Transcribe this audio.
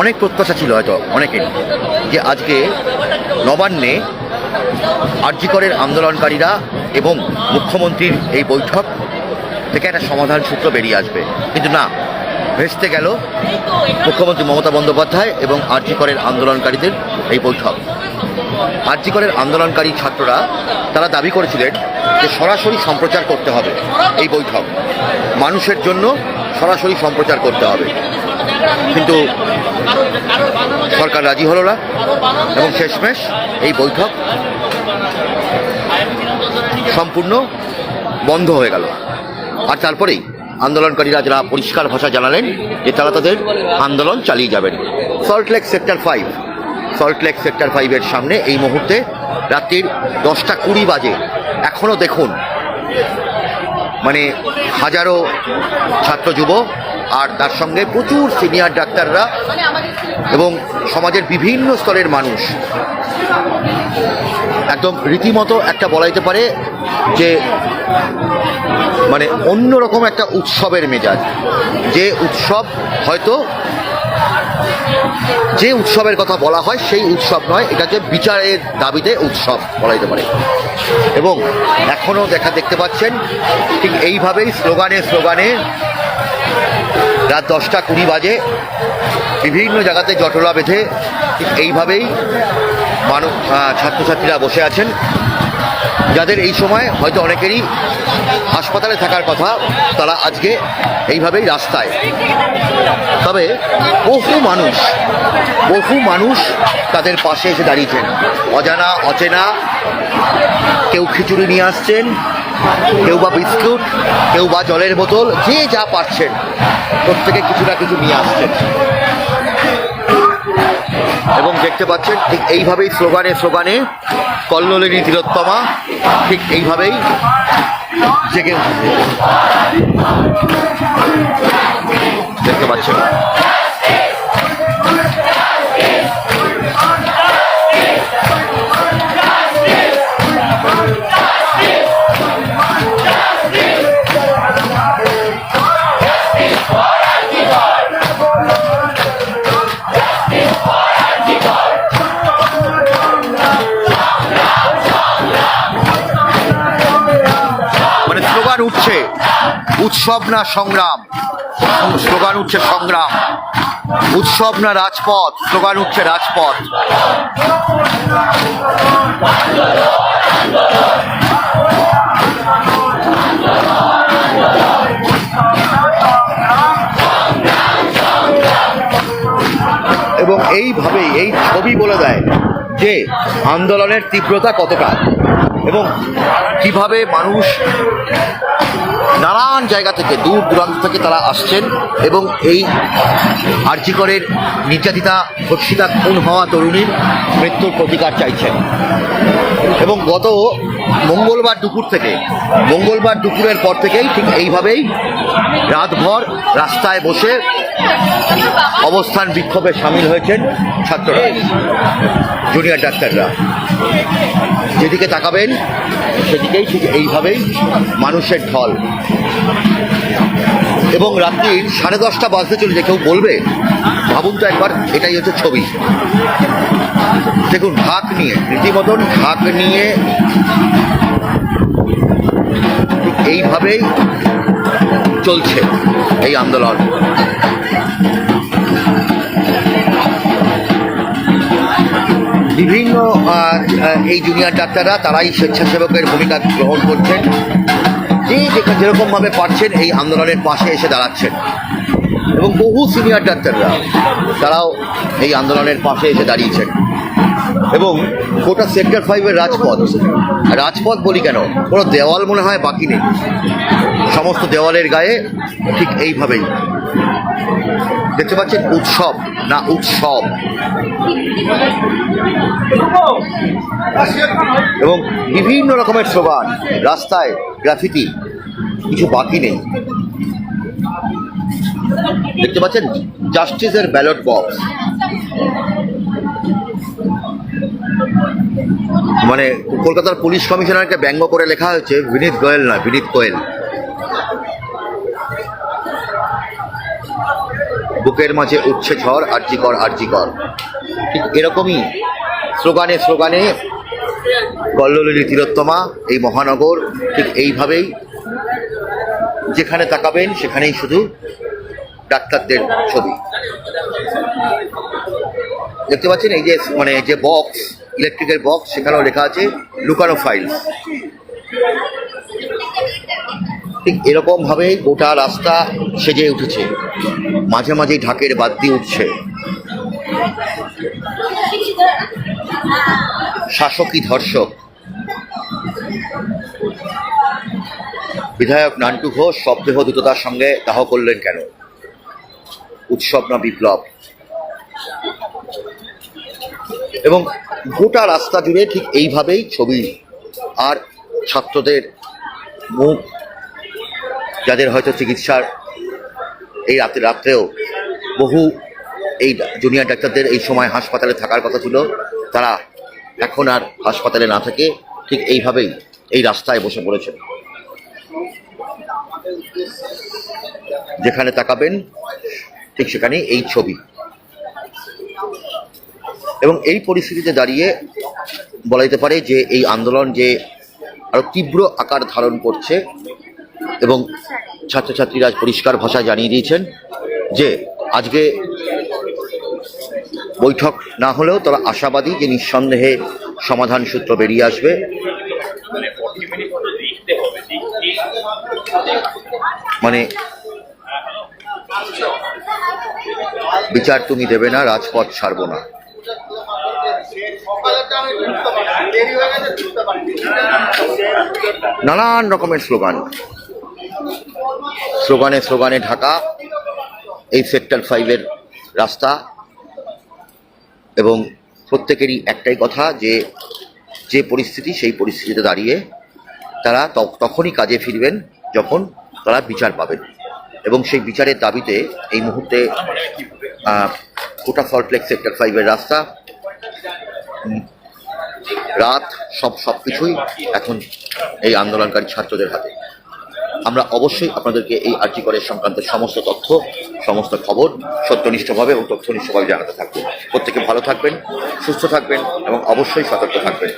অনেক প্রত্যাশা ছিল হয়তো অনেকেরই, যে আজকে নবান্নে আর্যিকরের আন্দোলনকারীরা এবং মুখ্যমন্ত্রীর এই বৈঠক থেকে একটা সমাধান সূত্র বেরিয়ে আসবে। কিন্তু না, ভেস্তে গেল মুখ্যমন্ত্রী মমতা বন্দ্যোপাধ্যায় এবং আর্যিকরের আন্দোলনকারীদের এই বৈঠক। আর্যিকরের আন্দোলনকারী ছাত্ররা তারা দাবি করেছিলেন যে সরাসরি সম্প্রচার করতে হবে এই বৈঠক। মানুষের জন্য সরাসরি সম্প্রচার করতে হবে। কিন্তু সরকার রাজি হলো না এবং শেষমেশ এই বৈঠক সম্পূর্ণ বন্ধ হয়ে গেল। আর তারপরেই আন্দোলনকারীরা যারা পরিষ্কার ভাষা জানালেন যে তারা তাদের আন্দোলন চালিয়ে যাবেন। Salt Lake sector five Salt Lake sector ফাইভের সামনে এই মুহূর্তে রাত্রির দশটা কুড়ি বাজে। এখনও দেখুন মানে হাজারো ছাত্র যুব আর তার সঙ্গে প্রচুর সিনিয়র ডাক্তাররা এবং সমাজের বিভিন্ন স্তরের মানুষ। একদম রীতিমতো একটা বলা যেতে পারে যে মানে অন্যরকম একটা উৎসবের মেজাজ। যে উৎসব হয়তো, যে উৎসবের কথা বলা হয় সেই উৎসব নয়, এটা যে বিচারের দাবিতে উৎসব বলা যেতে পারে। এবং এখনও দেখা দেখতে পাচ্ছেন, ঠিক এইভাবেই স্লোগানে স্লোগানে রাত দশটা কুড়ি বাজে। বিভিন্ন জায়গাতে জটলা বেঁধে ঠিক এইভাবেই মানুষ ছাত্রছাত্রীরা বসে আছেন। যাদের এই সময় হয়তো অনেকেরই হাসপাতালে থাকার কথা, তারা আজকে এইভাবেই রাস্তায়। তবে বহু মানুষ বহু মানুষ তাদের পাশে এসে দাঁড়িয়েছেন। অজানা, অচেনা, কেউ খিচুড়ি নিয়ে আসছেন, কেউ বা বিস্কুট, কেউ বা জলের বোতল, যে যা পারছেন, প্রত্যেকে কিছু না কিছু নিয়ে আসছেন। এবং দেখতে পাচ্ছেন ঠিক এইভাবেই স্লোগানে স্লোগানে কল্লোলিনী তিলোত্তমা ঠিক এইভাবেই জেগে। দেখতে পাচ্ছেন উৎসব না সংগ্রাম? স্লোগান উঠছে সংগ্রাম। উৎসব না রাজপথ? স্লোগান উঠছে রাজপথ। এবং এইভাবেই, এই ছবি বলে দেয় যে আন্দোলনের তীব্রতা কতটা এবং কীভাবে মানুষ নানান জায়গা থেকে, দূর দূরান্ত থেকে তারা আসছেন এবং এই আর্যিকরের নির্যাতিতা ধর্ষিতা খুন হওয়া তরুণীর মৃত্যুর প্রতিকার চাইছেন। এবং গত মঙ্গলবার দুপুর থেকে, মঙ্গলবার দুপুরের পর থেকেই ঠিক এইভাবেই রাতভর রাস্তায় বসে অবস্থান বিক্ষোভে সামিল হয়েছেন ছাত্ররা, জুনিয়র ডাক্তাররা। যেদিকে তাকাবেন, সেদিকেই ঠিক এইভাবেই মানুষের ঢল। এবং রাত্রি সাড়ে দশটা বাজতে চলেছে, কেউ বলবে? ভাবুন তো একবার, এটাই হচ্ছে ছবি। দেখুন, ঢাক নিয়ে, রীতিমতন ঢাক নিয়ে এইভাবেই চলছে এই আন্দোলন। বিভিন্ন এই জুনিয়র ডাক্তাররা, তারাই স্বেচ্ছাসেবকের ভূমিকা গ্রহণ করছেন। যে যেখানে যেরকমভাবে পারছেন এই আন্দোলনের পাশে এসে দাঁড়াচ্ছেন। এবং বহু সিনিয়র ডাক্তাররা তারাও এই আন্দোলনের পাশে এসে দাঁড়িয়েছেন। এবং গোটা সেক্টর ফাইভের রাজপথ রাজপথ বলি কেন? কোনো দেওয়াল মনে হয় বাকি নেই। সমস্ত দেওয়ালের গায়ে ঠিক এইভাবেই। দেখতে পাচ্ছেন উৎসব, না উৎসব। এবং বিভিন্ন রকমের স্লোগান, রাস্তায় গ্রাফিতি কিছু বাকি নেই। দেখতে পাচ্ছেন? জাস্টিসের ব্যালট বক্স মানে কলকাতার পুলিশ কমিশনারকে ব্যঙ্গ করে লেখা হয়েছে বিনীত গোয়েল নয় বিনীত গোয়েল বুকের মাঝে উঠছে ঝড় আর্জিকর আর্জিকর ঠিক এরকমই, স্লোগানে স্লোগানে কল্লোলিনী তিলোত্তমা, এই মহানগর, ঠিক এইভাবেই যেখানে তাকাবেন, সেখানেই শুধু ডাক্তারদের ছবি। দেখতে পাচ্ছেন এই যে মানে যে বক্স ইলেকট্রিকের বক্স সেখানেও লেখা আছে, লুকানো ফাইলস ঠিক এরকম ভাবে গোটা রাস্তা সেজে উঠেছে। মাঝে মাঝেই ঢাকের বাদ দিয়ে উঠছে। শাসকই ধর্ষক। বিধায়ক নান্টু ঘোষ শবদেহ দ্রুততার সঙ্গে দাহ করলেন কেন? উৎসব না বিপ্লব? এবং গোটা রাস্তা জুড়ে ঠিক এইভাবেই ছবি আর ছাত্রদের মুখ, যাদের হয়তো চিকিৎসার এই রাতে রাত্রেও বহু এই জুনিয়র ডাক্তারদের এই সময় হাসপাতালে থাকার কথা ছিল, তারা এখন আর হাসপাতালে না থেকে ঠিক এইভাবেই এই রাস্তায় বসে পড়েছেন। যেখানে তাকাবেন, ঠিক সেখানে এই ছবি। এবং এই পরিস্থিতিতে দাঁড়িয়ে বলা যেতে পারে যে এই আন্দোলন যে আরও তীব্র আকার ধারণ করছে এবং ছাত্রছাত্রীরা পরিষ্কার ভাষায় জানিয়ে দিয়েছেন যে আজকে বৈঠক না হলেও তারা আশাবাদী যে নিঃসন্দেহে সমাধান সূত্র বেরিয়ে আসবে। মানে বিচার তুমি দেবে না, রাজপথ ছাড়বো না। নানান রকমের স্লোগান। স্লোগানে স্লোগানে ঢাকা, এই সেক্টর ফাইভের রাস্তা। এবং প্রত্যেকেরই একটাই কথা যে যে পরিস্থিতি সেই পরিস্থিতিতে দাঁড়িয়ে তারা তখনই কাজে ফিরবেন যখন তারা বিচার পাবেন। এবং সেই বিচারের দাবিতে এই মুহূর্তে কোটা সল্টলেক সেক্টর ফাইভের রাস্তা রাত সব সব কিছুই এখন এই আন্দোলনকারী ছাত্রদের হাতে। আমরা অবশ্যই আপনাদেরকে এই আর্যিকরের সংক্রান্ত সমস্ত তথ্য, সমস্ত খবর সত্যনিষ্ঠভাবে এবং তথ্যনিষ্ঠভাবে জানাতে থাকব। প্রত্যেকে ভালো থাকবেন, সুস্থ থাকবেন এবং অবশ্যই সতর্ক থাকবেন।